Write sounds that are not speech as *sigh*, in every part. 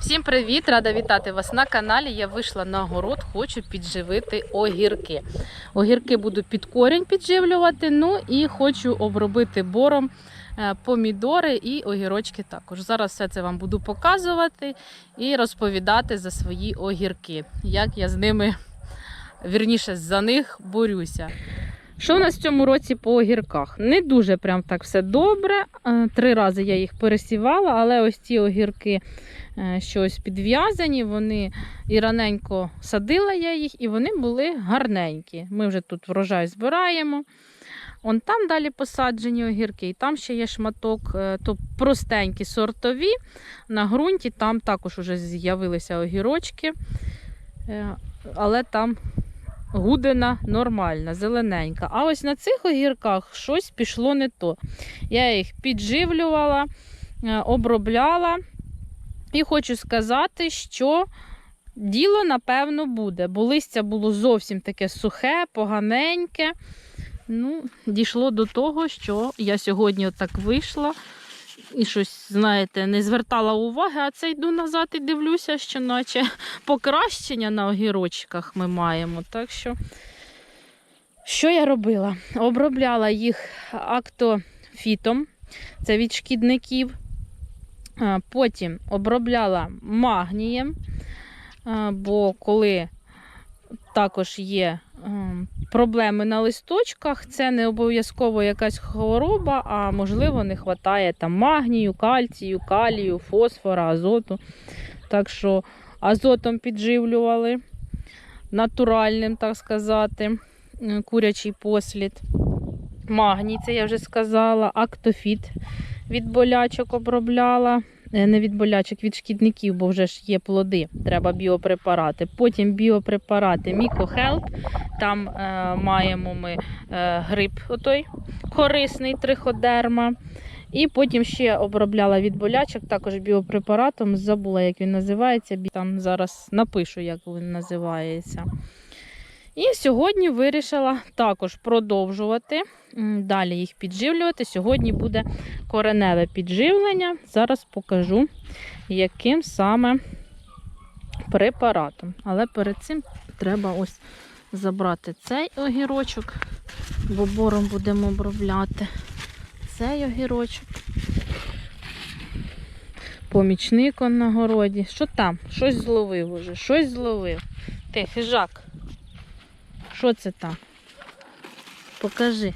Всім привіт! Рада вітати вас на каналі. Я вийшла на город, хочу підживити огірки. Огірки буду під корінь підживлювати, ну і хочу обробити бором е, помідори і огірочки також. Зараз все це вам буду показувати і розповідати за свої огірки, як я з ними, вірніше, за них борюся. Що в нас в цьому році по огірках? Не дуже прям так все добре. Е, Три рази я їх пересівала, але ось ці огірки е, що ось підв'язані, вони і раненько садила я їх, і вони були гарненькі. Ми вже тут врожай збираємо. Он там далі посаджені огірки, і там ще є шматок, е, то простенькі сортові. На ґрунті там також вже з'явилися огірочки, але там гудина нормальна, зелененька. А ось на цих огірках щось пішло не то. Я їх підживлювала, е, обробляла. І хочу сказати, що діло, напевно, буде, бо листя було зовсім таке сухе, поганеньке. Ну, дійшло до того, що я сьогодні отак вийшла і щось, знаєте, не звертала уваги, а це йду назад і дивлюся, що наче *laughs* покращення на огірочках ми маємо. Так що, що я робила? Обробляла їх актофітом, це від шкідників. Потім обробляла магнієм, бо коли також є проблеми на листочках, це не обов'язково якась хвороба, а можливо не вистачає там магнію, кальцію, калію, фосфора, азоту. Так що азотом підживлювали натуральним, так сказати, е, курячий послід. Магній, це я вже сказала, актофіт від болячок обробляла. Е, Не від болячок, від шкідників, бо вже ж є плоди, треба біопрепарати. Потім біопрепарати Мікохелп. Там е, маємо ми е, гриб отой корисний триходерма. І потім ще обробляла від болячок, також біопрепаратом. Забула, як він називається. Там зараз напишу, як він називається. І сьогодні вирішила також продовжувати далі їх підживлювати. Сьогодні буде кореневе підживлення. Зараз покажу, яким саме препаратом. Але перед цим треба ось забрати цей огірочок, бо бором будемо обробляти цей огірочок. Помічник на городі. Що там? Щось зловив уже, щось зловив. Ти, хижак. Що це там? Покажи.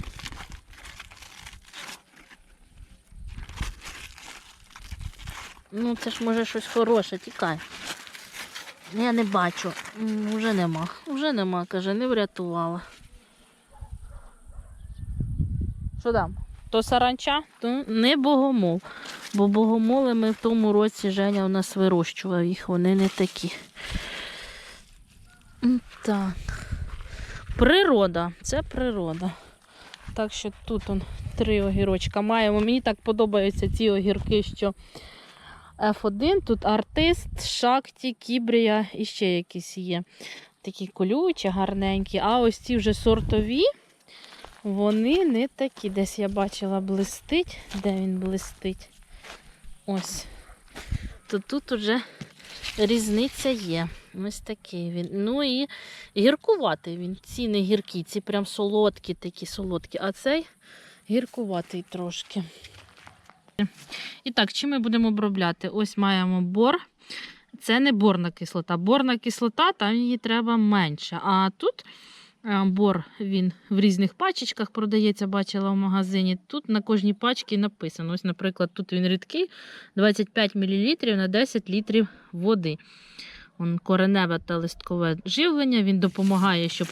Ну, це ж може щось хороше, тікай. Я не бачу. Уже нема. Уже нема, каже, не врятувала. Що там? То саранча, то не богомол. Бо богомоли ми в тому році Женя у нас вирощував їх, вони не такі. Так. Природа, це природа. Так що тут он три огірочка маємо. Мені так подобаються ці огірки, що F1, тут артист, шакті, кібрія і ще якісь є. Такі колючі, гарненькі. А ось ці вже сортові, вони не такі. Десь я бачила блистить. Де він блистить? Ось. То тут уже різниця є. Ось такий він. Ну і гіркуватий він. Ці не гіркі, ці прям солодкі, такі солодкі, а цей гіркуватий трошки. І так, чим ми будемо обробляти? Ось маємо бор. Це не борна кислота. Борна кислота, там її треба менше. А тут е, бор він в різних пачечках продається, бачила в магазині. Тут на кожній пачці написано. Ось, наприклад, тут він рідкий 25 мл на 10 літрів води. Вон кореневе та листкове живлення. Він допомагає, щоб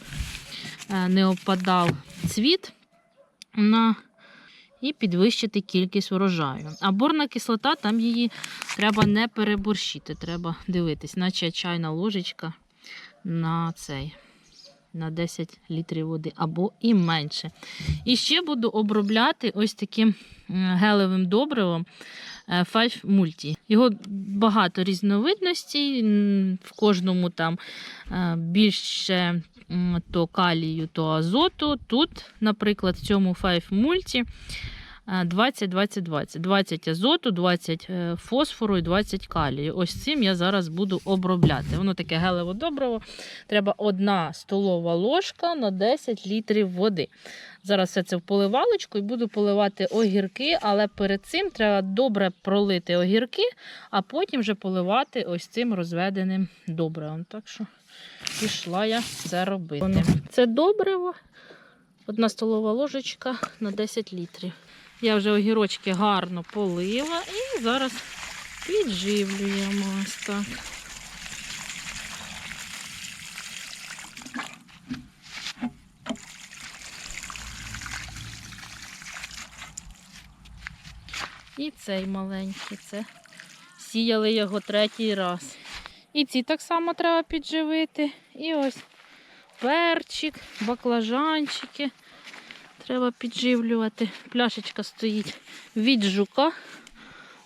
е, не опадав цвіт на і підвищити кількість врожаю. А борна кислота, там її треба не переборщити, треба дивитись, наче чайна ложечка на цей. На 10 літрів води або і менше. І ще буду обробляти ось таким гелевим добривом е, Five Multi. Його багато різновидностей, в кожному там е, більше то калію, то азоту. Тут, наприклад, в цьому Five Multi Е, 20, 20, 20. 20 азоту, 20 е, фосфору і 20 калію. Ось цим я зараз буду обробляти. Воно таке гелево добриво. Треба одна столова ложка на 10 літрів води. Зараз все це в поливалочку і буду поливати огірки, але перед цим треба добре пролити огірки, а потім вже поливати ось цим розведеним добривом. Так що пішла я це робити. Це добриво, одна столова ложечка на 10 літрів. Я вже огірочки гарно полила і зараз підживлюємо ось так. І цей маленький, це сіяли його третій раз. І ці так само треба підживити. І ось перчик, баклажанчики. Треба підживлювати. Пляшечка стоїть від жука.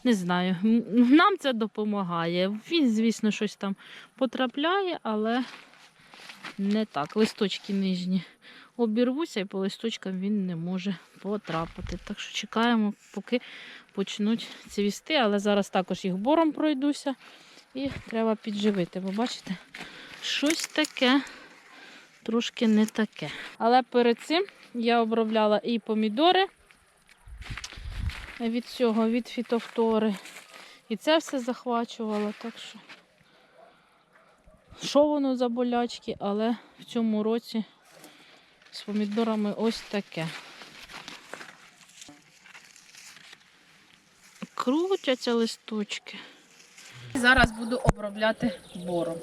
Не знаю, нам це допомагає. Він, звісно, щось там потрапляє, але не так. Листочки нижні обірвуся і по листочкам він не може потрапити. Так що чекаємо, поки почнуть цвісти, але зараз також їх бором пройдуся і треба підживити. Бо бачите, щось таке, трошки не таке. Але перед цим я обробляла і помідори від цього, від фітофтори. І це все захвачувала, так що. Що воно за болячки, але в цьому році з помідорами ось таке. Крутяться листочки. Зараз буду обробляти бором.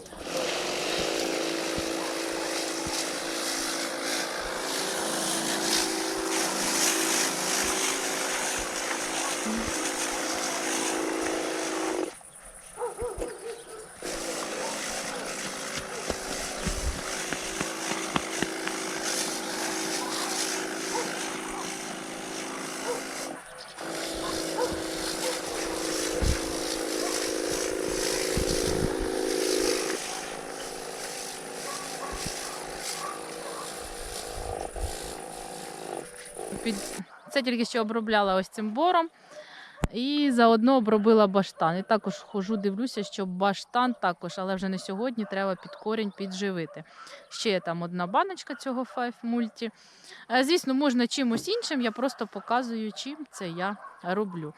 Це тільки що обробляла ось цим бором. І заодно обробила баштан. І також хожу, дивлюся, що баштан також, але вже не сьогодні, треба під корінь підживити. Ще є там одна баночка цього Five Multi. Е, Звісно, можна чимось іншим, я просто показую, чим це я роблю.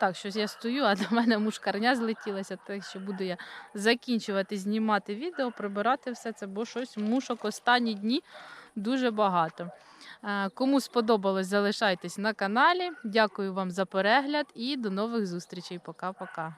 Так, щось я стою, а *laughs* до мене мушкарня злетілася, так що буду я закінчувати знімати відео, прибирати все це, бо щось мушок останні дні дуже багато. Е, Кому сподобалось, залишайтесь на каналі. Дякую вам за перегляд і до нових зустрічей. Пока-пока.